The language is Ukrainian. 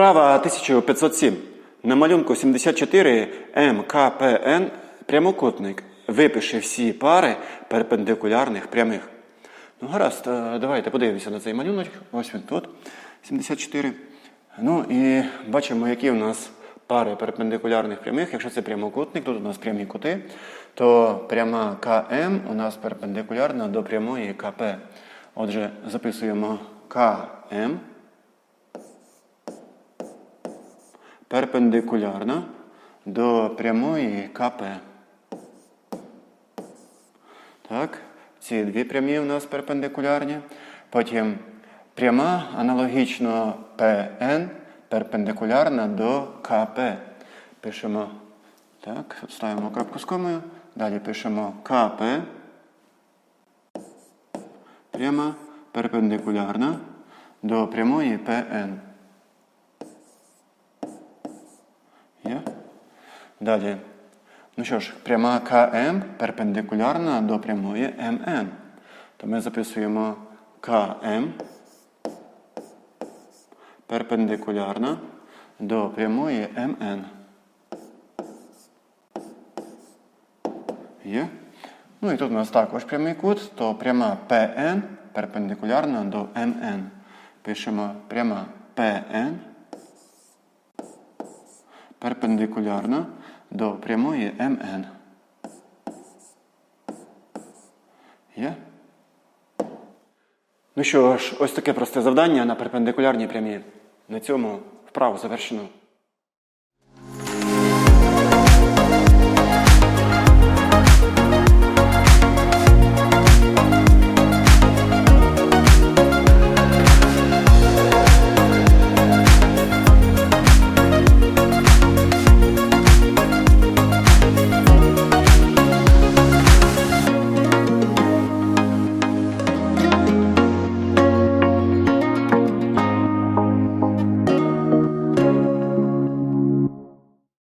Вправа 1507. На малюнку 74 МКПН прямокутник. Випиши всі пари перпендикулярних прямих. Ну, гаразд, е, давайте подивимося на цей малюнок. Ось він тут, 74. Ну і бачимо, які у нас пари перпендикулярних прямих. Якщо це прямокутник, тут у нас прямі кути, то пряма КМ у нас перпендикулярна до прямої КП. Отже, записуємо КМ перпендикулярна до прямої КП. Так, ці дві прямі у нас перпендикулярні. Потім пряма аналогічно ПН перпендикулярна до КП. Пишемо так, ставимо крапку з комою. Далі пишемо КП. Пряма перпендикулярна до прямої ПН. Є? Далі. Ну що ж, пряма КМ перпендикулярна до прямої МН. То ми записуємо КМ перпендикулярна до прямої МН. Є? Ну і тут у нас також прямий кут, то пряма ПН перпендикулярна до МН. Пишемо пряма ПН перпендикулярна до прямої МН. Є? Ну що ж, ось таке просте завдання на перпендикулярній прямі. На цьому вправу завершено.